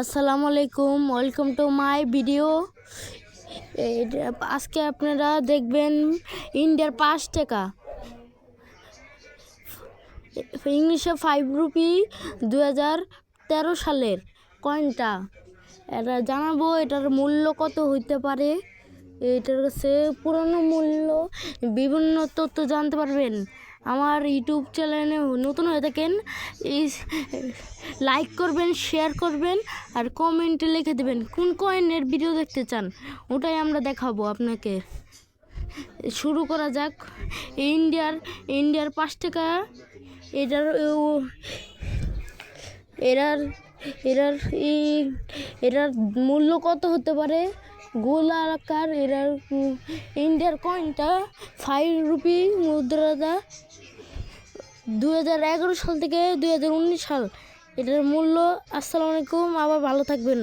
আসসালামু আলাইকুম, welcome to my video. আজকে আপনারা দেখবেন ইন্ডিয়ার পাঁচ টাকা। ইংলিশে ফাইভ রুপি দু তেরো সালের কয়েনটা এটা জানাব, এটার মূল্য কত হইতে পারে? এটার কাছে পুরনো মূল্য, বিভিন্ন তথ্য জানতে পারবেন। আমার ইউটিউব চ্যানেলে নতুন হয়ে থাকেন লাইক করবেন শেয়ার করবেন আর কমেন্টে লিখে দেবেন কোন কয়েনের ভিডিও দেখতে চান, ওটাই আমরা দেখাবো আপনাকে। শুরু করা যাক, ইন্ডিয়ার ইন্ডিয়ার পাঁচ টাকা, এটার এরার এরার এরার মূল্য কত হতে পারে? গোল এরা ইন্ডিয়ার কয়েনটা ফাইভ রুপি মুদ্রাটা দু হাজার এগারো সাল থেকে দু হাজার উনিশ সাল। এটার মূল্য, আসসালামু আলাইকুম, আবার ভালো থাকবেন।